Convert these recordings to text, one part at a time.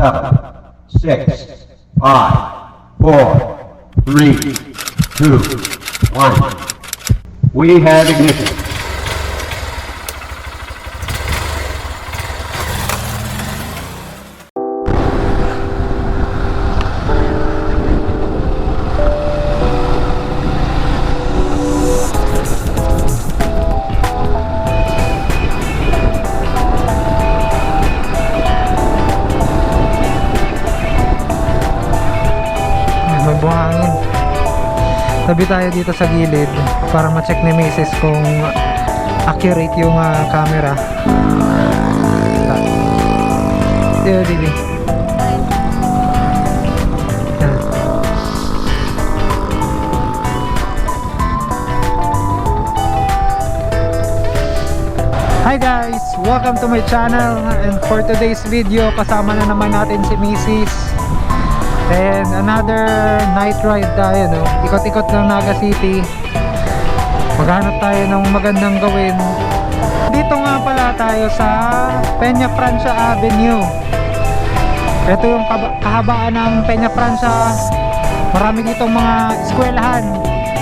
seven, six, five, four, three, two, one. We have ignition. Tabi tayo dito sa gilid para ma-check ni Mrs. kung accurate yung ah, camera. Dito. Yan. Hi guys! Welcome to my channel and for today's video kasama na naman natin si Mrs. And another night ride tayo no? Ikot-ikot ng Naga City. Maghanap tayo ng magandang gawin. Dito nga pala tayo sa Peña Francia Avenue. Ito yung kahabaan ng Peña Francia. Marami ditong mga eskwelahan.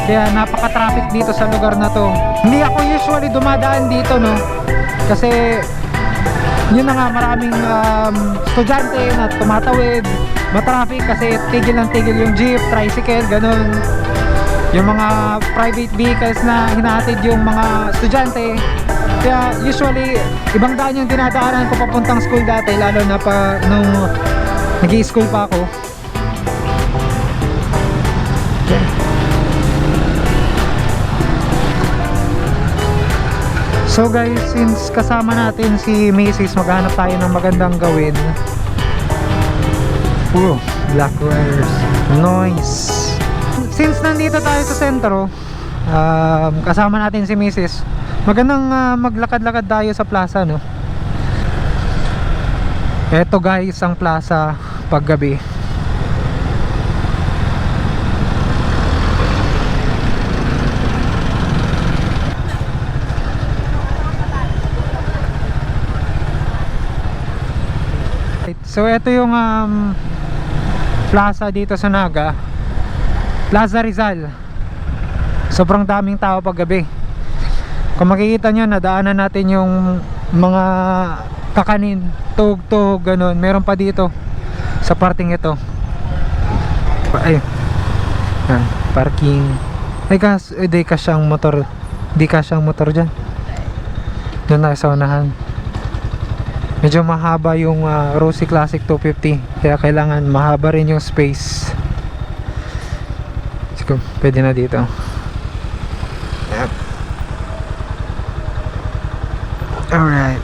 Kaya napaka-traffic dito sa lugar na to. Hindi ako usually dumadaan dito no? Kasi yun na nga maraming um, estudyante na tumatawid matraffic kasi tigil ng tigil yung jeep, tricycle, ganun yung mga private vehicles na hinahatid yung mga estudyante kaya usually ibang daan yung dinadaanan ko papuntang school dati lalo na pa nung nag school pa ako. So guys, since kasama natin si Macy's, maghanap tayo ng magandang gawin. Puro black wires. Noise. Since nandito tayo sa sentro, um, kasama natin si Mrs. Magandang ah, maglakad-lakad tayo sa plaza, no? Eto guys, ang plaza paggabi. So ito yung um, plaza dito sa Naga. Plaza Rizal. Sobrang daming tao pag gabi Kung makikita nyo nadaanan natin yung mga kakanin Tug-tug ganun. Meron pa dito sa parting ito. Ay Yan, Parking. Ay kas, di kasyang motor Di kasyang motor dyan. Doon tayo sa Medyo mahaba yung ah, Rosy Classic 250 Kaya kailangan mahaba rin yung space. Siguro pwede na dito. Yep. Alright.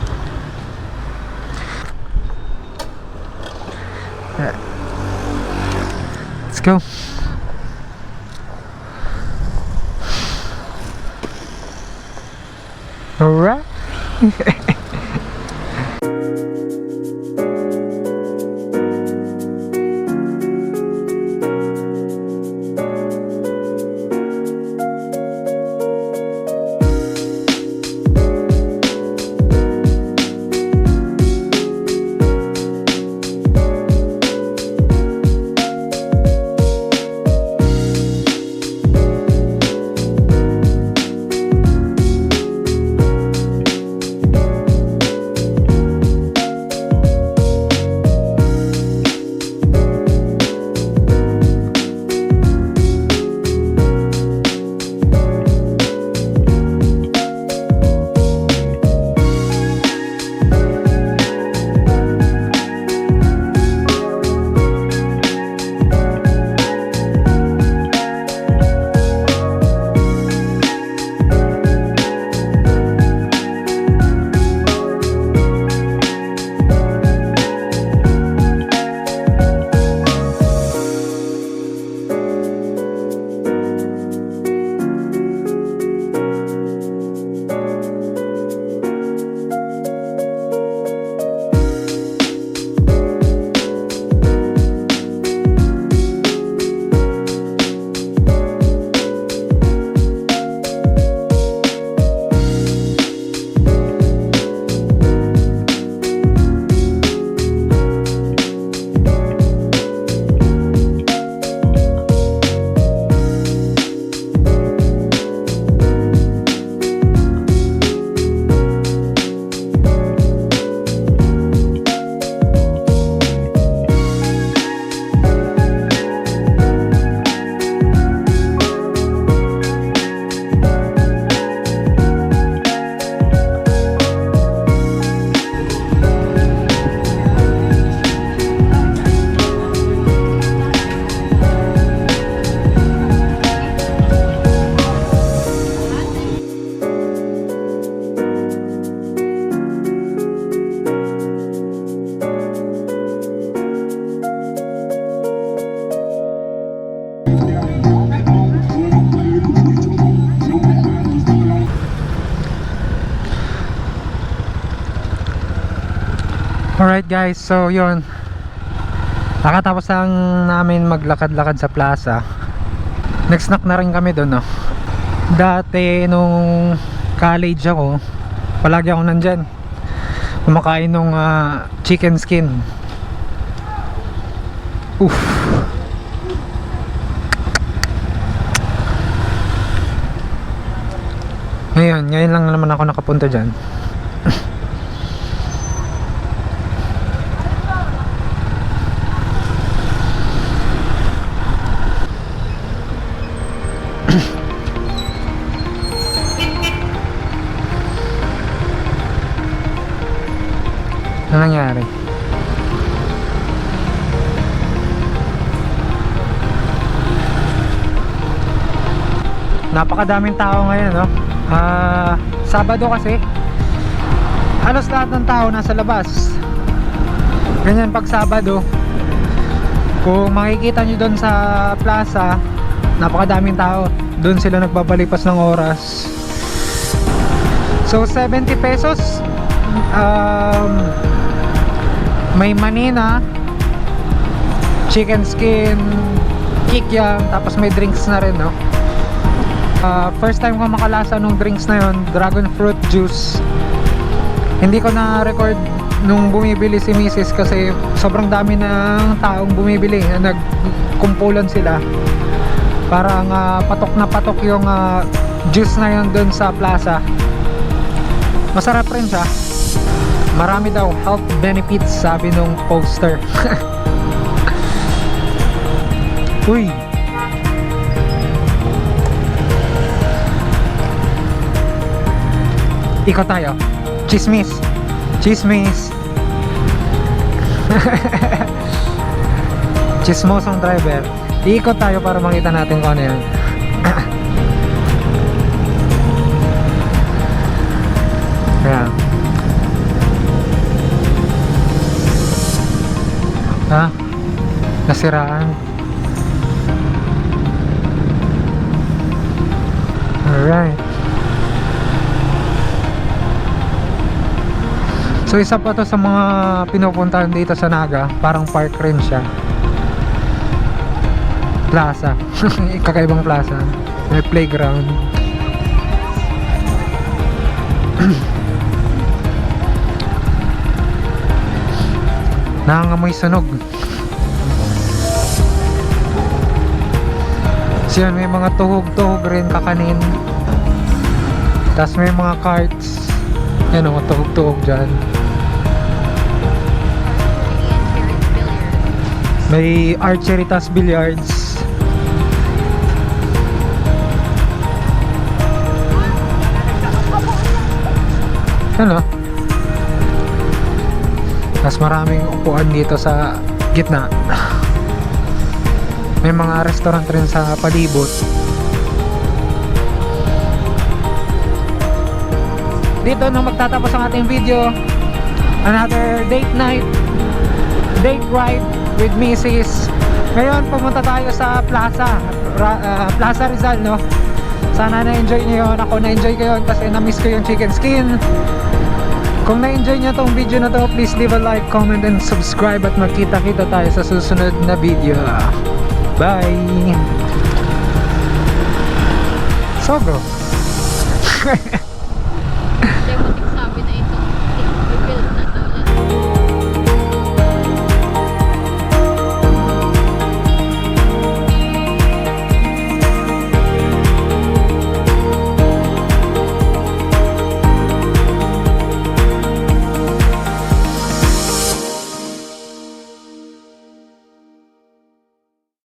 Let's go. Alright Alright guys, so yun. Nakatapos lang namin maglakad-lakad sa plaza. Nag-snack na rin kami doon, no. Dati nung college ako, palagi ako nandyan. Kumakain nung ah, chicken skin. Oof. Ngayon, ngayon lang naman ako nakapunta dyan. Ano nangyari? Napakadaming tao ngayon, no? Ah, Sabado kasi. Halos lahat ng tao nasa labas. Ganyan pag Sabado. Kung makikita nyo doon sa plaza, napakadaming tao. Doon sila nagbabalipas ng oras. So 70 pesos um, may manina chicken skin kikyam tapos may drinks na rin no? Ah, first time ko makalasa nung drinks na yon dragon fruit juice. Hindi ko na record nung bumibili si Mrs. kasi sobrang dami ng taong bumibili nagkumpulan sila. Parang ah, patok na patok yung ah, juice na yon dun sa plaza. Masarap rin siya marami daw health benefits sabi nung poster. Uy. Ikot tayo. Chismis. Chismis. Chismosong driver. Iikot tayo para makita natin kung ano yan Nasiraan. Alright. So isa pa to sa mga pinupuntahan dito sa Naga, parang park rin siya. Plaza. Kakaibang plaza. May playground. Nangangamoy sunog. So yun, may mga tuhog-tuhog rin kakanin. Tapos may mga carts. Yan o, tuhog-tuhog dyan. May archery tas billiards. Ano? Mas maraming upuan dito sa gitna. May mga restaurant rin sa palibot. Dito nung magtatapos ang ating video, another date night, date ride with Mrs. Ngayon pumunta tayo sa Plaza, Ra- ah, Plaza Rizal, no? Sana na-enjoy niyo yun. Ako na-enjoy ko yun kasi na-miss ko yung chicken skin. Kung na-enjoy nyo tong video na to, please leave a like, comment, and subscribe at magkita-kita tayo sa susunod na video. Bye! Sogo!